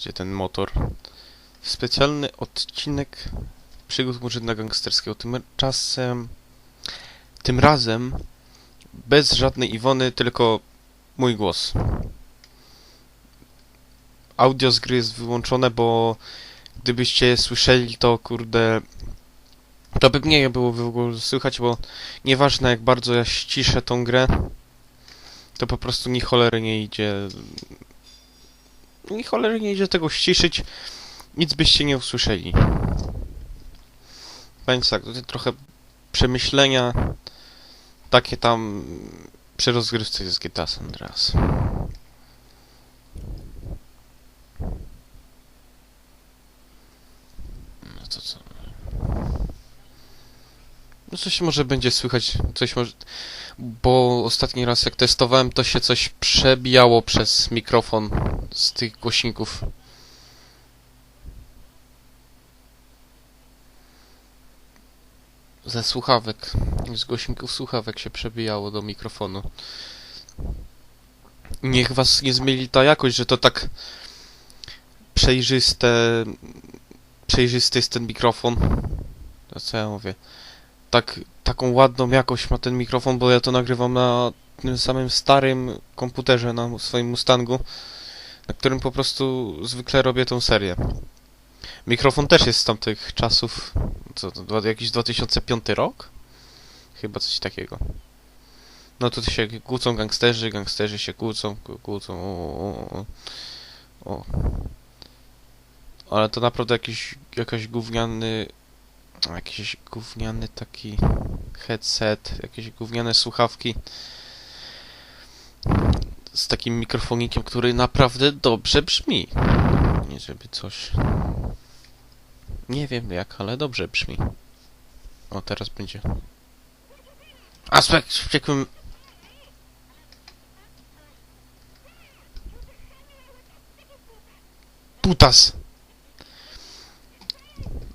gdzie ten motor. Specjalny odcinek przygód Murzyna Gangsterskiego. Tymczasem... Tym razem bez żadnej Iwony, tylko mój głos. Audio z gry jest wyłączone, bo gdybyście słyszeli, to kurde... To by mnie było w ogóle słychać, bo nieważne jak bardzo ja ściszę tą grę, to po prostu ni cholery nie idzie... Ni cholery nie idzie tego ściszyć, nic byście nie usłyszeli. Więc tak, tutaj trochę przemyślenia takie tam przy rozgrywce z GTA San Andreas. No to co? No coś może będzie słychać, coś może... Bo ostatni raz jak testowałem, to się coś przebijało przez mikrofon z tych głośników. Ze słuchawek, z głośników słuchawek się przebijało do mikrofonu. Niech was nie zmyli ta jakość, że to tak przejrzyste, przejrzysty jest ten mikrofon. To co ja mówię? Tak, taką ładną jakość ma ten mikrofon, bo ja to nagrywam na tym samym starym komputerze, na swoim Mustangu, na którym po prostu zwykle robię tą serię. Mikrofon też jest z tamtych czasów, co to, jakiś 2005 rok? Chyba coś takiego. No to się kłócą gangsterzy, gangsterzy się kłócą, kłó- kłócą, o, o, o. Ale to naprawdę jakiś, jakaś gówniany, jakiś gówniany taki headset, jakieś gówniane słuchawki z takim mikrofonikiem, który naprawdę dobrze brzmi. Nie żeby coś... Nie wiem jak, ale dobrze brzmi. O, teraz będzie. Aspekt wściekłym... Putas!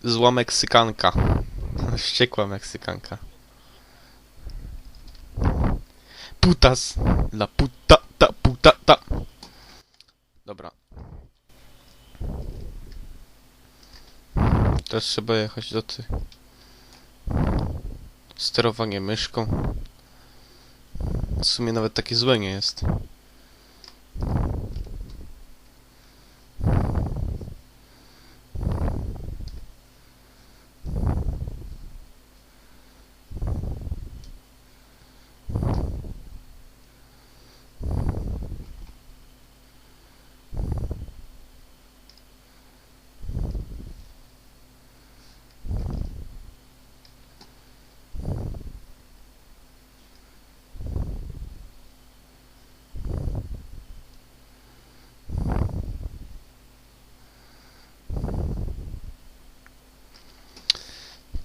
Zła Meksykanka. Wściekła Meksykanka. Putas! La puta, ta, puta, ta. Dobra. Teraz trzeba jechać do ty. Sterowanie myszką. W sumie nawet takie złe nie jest.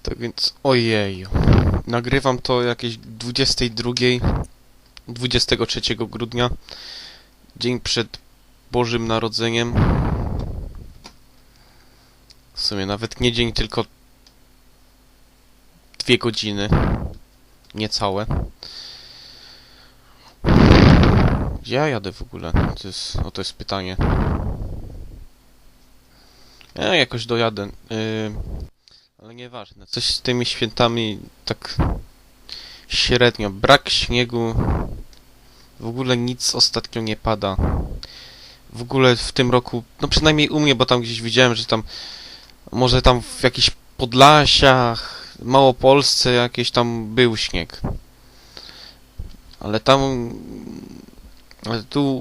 Tak więc, ojej. Nagrywam to jakieś 22, 23 grudnia. Dzień przed Bożym Narodzeniem. W sumie nawet nie dzień, tylko dwie godziny. Niecałe. Gdzie ja jadę w ogóle? To jest, o to jest pytanie. Ja jakoś dojadę. Yy, ale nieważne. Coś z tymi świętami tak średnio. Brak śniegu. W ogóle nic ostatnio nie pada. W ogóle w tym roku, no przynajmniej u mnie, bo tam gdzieś widziałem, że tam może tam w jakichś Podlasiach, Małopolsce jakieś tam był śnieg. Ale tam ale tu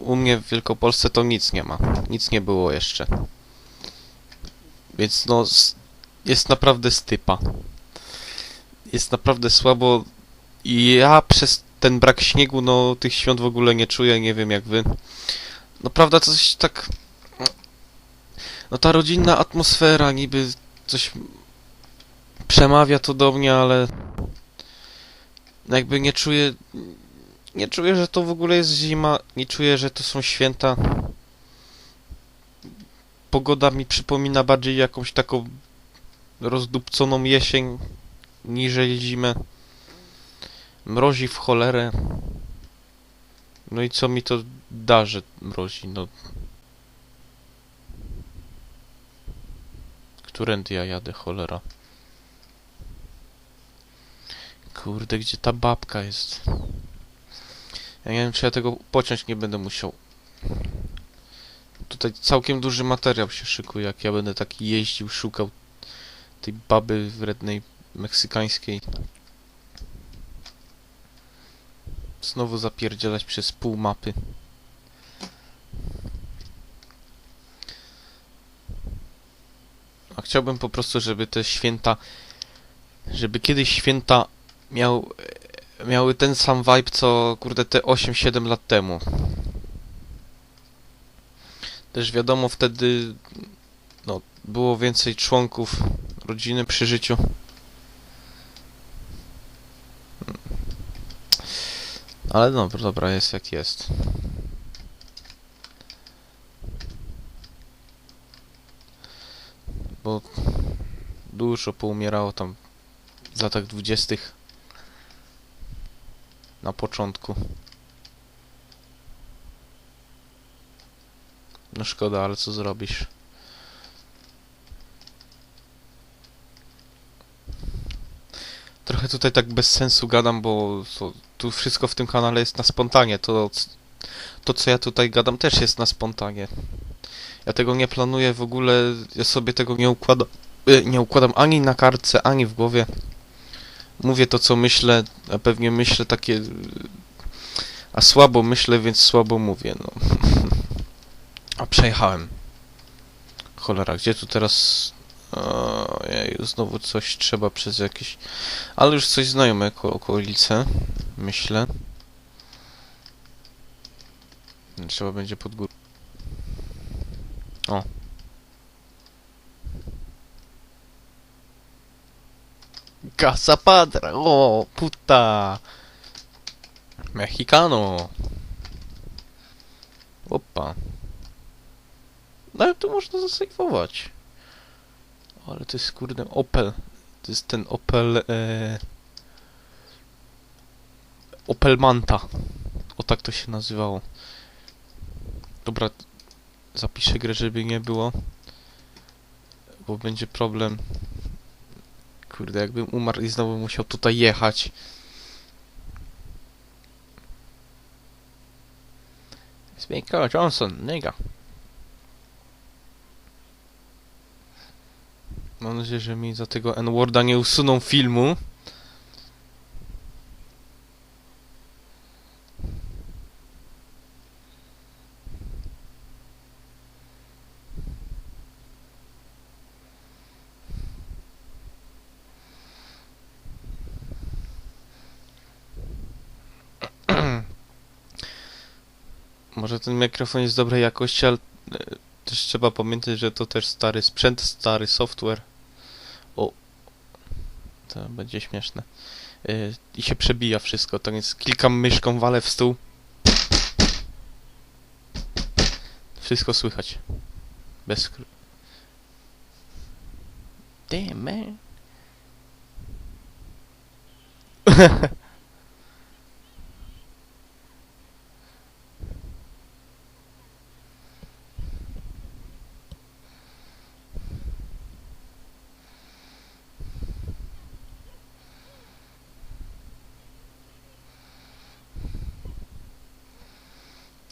u mnie w Wielkopolsce to nic nie ma. Nic nie było jeszcze. Więc no jest naprawdę stypa. Jest naprawdę słabo i ja przez ten brak śniegu, no tych świąt w ogóle nie czuję, nie wiem jak wy. No prawda, coś tak... No ta rodzinna atmosfera niby coś przemawia to do mnie, ale jakby nie czuję... Nie czuję, że to w ogóle jest zima, nie czuję, że to są święta. Pogoda mi przypomina bardziej jakąś taką rozdupconą jesień niżeli zimę. Mrozi w cholerę. No i co mi to da, że mrozi? No. Którędy ja jadę, cholera? Kurde, gdzie ta babka jest? Ja nie wiem, czy ja tego pociąć nie będę musiał. Tutaj całkiem duży materiał się szykuje, jak ja będę taki jeździł, szukał tej baby wrednej meksykańskiej. Znowu zapierdzielać przez pół mapy. A chciałbym po prostu, żeby te święta, żeby kiedyś święta miał, miały ten sam vibe, co kurde te 8-7 lat temu. Też wiadomo, wtedy no, było więcej członków rodziny przy życiu. Ale dobra, dobra, jest jak jest. Bo dużo poumierało tam w latach dwudziestych. Na początku. No szkoda, ale co zrobisz? Trochę tutaj tak bez sensu gadam, bo to, tu wszystko w tym kanale jest na spontanie. To, to, co ja tutaj gadam, też jest na spontanie. Ja tego nie planuję w ogóle, ja sobie tego nie układam. y, Nie układam ani na kartce, ani w głowie. Mówię to, co myślę, a pewnie myślę takie. A słabo myślę, więc słabo mówię, no. A przejechałem. Cholera, gdzie tu teraz. Ojej, znowu coś trzeba przez jakieś. Ale już coś znajome oko okolice. Myślę. Trzeba będzie pod górę. O. Casa Padra, o, puta. Mexicano. Opa. No tu można zasejwować. Ale to jest kurde Opel. To jest ten Opel e... Opel Manta. O tak to się nazywało. Dobra, zapiszę grę, żeby nie było. Bo będzie problem. Kurde, jakbym umarł i znowu musiał tutaj jechać. Speaker Johnson, nigga. Mam nadzieję, że mi za tego N-Worda nie usuną filmu. Może ten mikrofon jest dobrej jakości, ale e, też trzeba pamiętać, że to też stary sprzęt, stary software. To będzie śmieszne. E, I się przebija wszystko, tak więc klikam myszką, walę w stół. Wszystko słychać. Bez skru... Damn, man.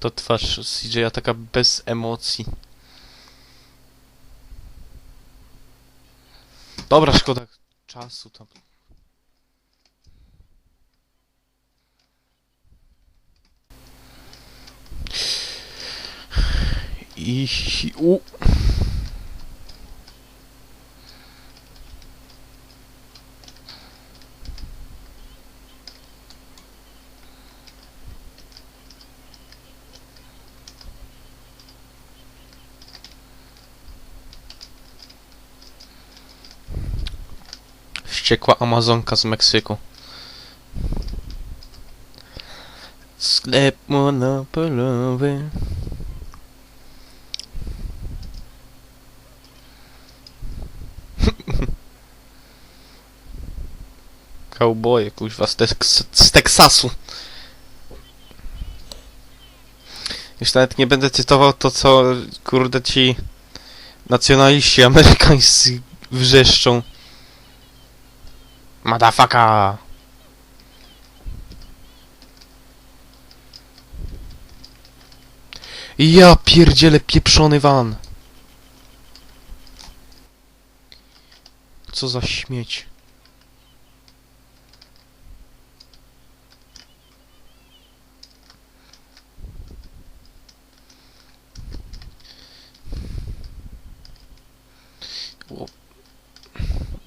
To twarz CJ'a taka bez emocji. Dobra, szkoda czasu tam. I... U... Wściekła Amazonka z Meksyku. Sklep monopolowy. Kauboje, kuźwa, z, Teks z Teksasu. Już nawet nie będę cytował to, co, kurde, ci nacjonaliści amerykańscy wrzeszczą. Madafaka! Ja pierdzielę pieprzony van! Co za śmieć.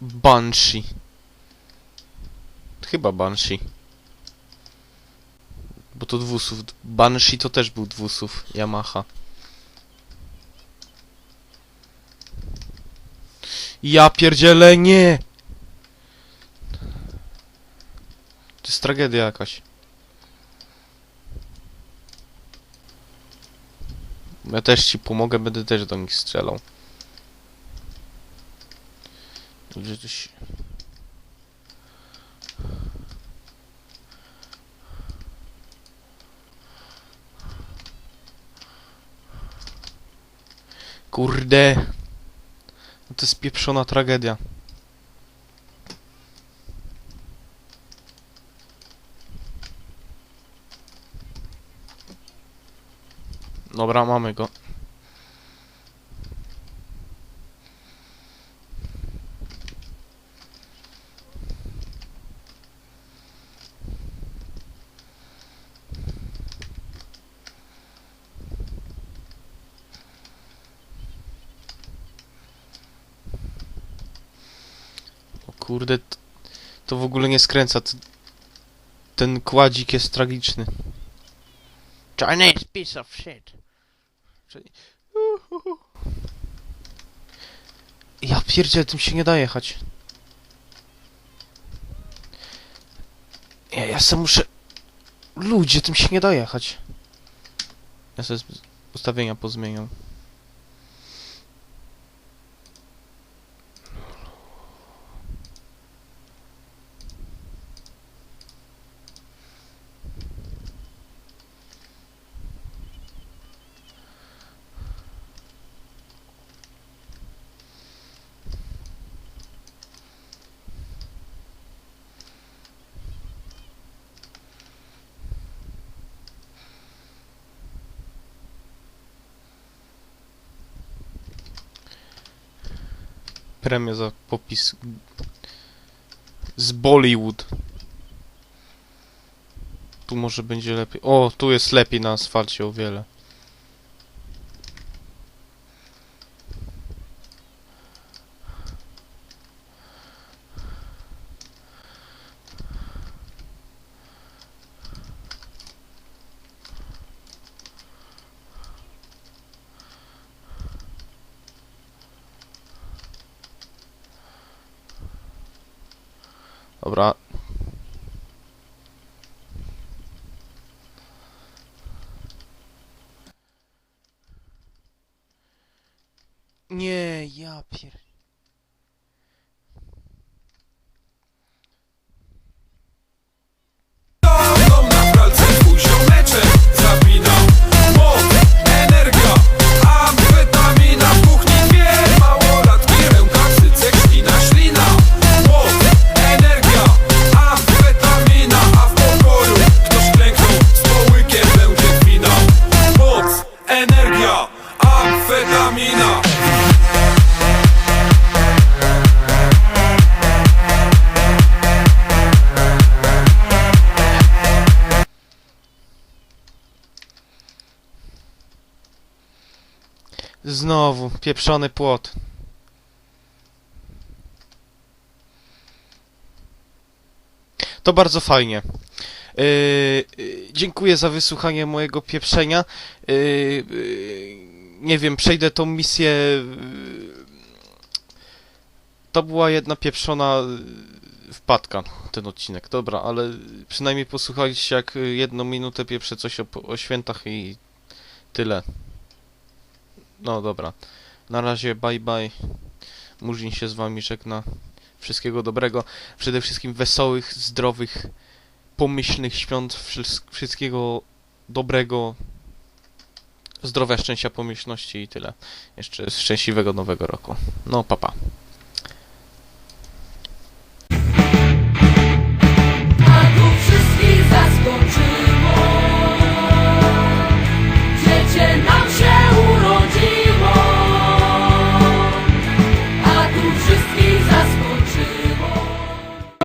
Banshee. Chyba Banshee. Bo to dwusów. Banshee to też był dwusów Yamaha. Ja pierdzielę, nie! To jest tragedia jakaś. Ja też ci pomogę, będę też do nich strzelał. Gdzie to się... Kurde. No To jest pieprzona tragedia. Dobra, mamy go. O kurde, t- to w ogóle nie skręca. Ten kładzik jest tragiczny. Chinese piece of shit. Czyli- Ja pierdzielę, tym się nie da jechać. Ja, ja sam muszę... Ludzie, tym się nie da jechać. Ja sobie ustawienia pozmieniam. Premię za popis z Bollywood. Tu może będzie lepiej. O, tu jest lepiej na asfalcie o wiele. Pieprzony płot. To bardzo fajnie. Yy, yy, dziękuję za wysłuchanie mojego pieprzenia. Yy, yy, nie wiem, przejdę tą misję. To była jedna pieprzona wpadka, ten odcinek. Dobra, ale przynajmniej posłuchaliście jak jedną minutę pieprzę coś o, o świętach i tyle. No dobra. Na razie bye bye. Murzyn się z wami żegna. Wszystkiego dobrego. Przede wszystkim wesołych, zdrowych, pomyślnych świąt. Wszyst- Wszystkiego dobrego. Zdrowia, szczęścia, pomyślności i tyle. Jeszcze szczęśliwego nowego roku. No, papa. Pa.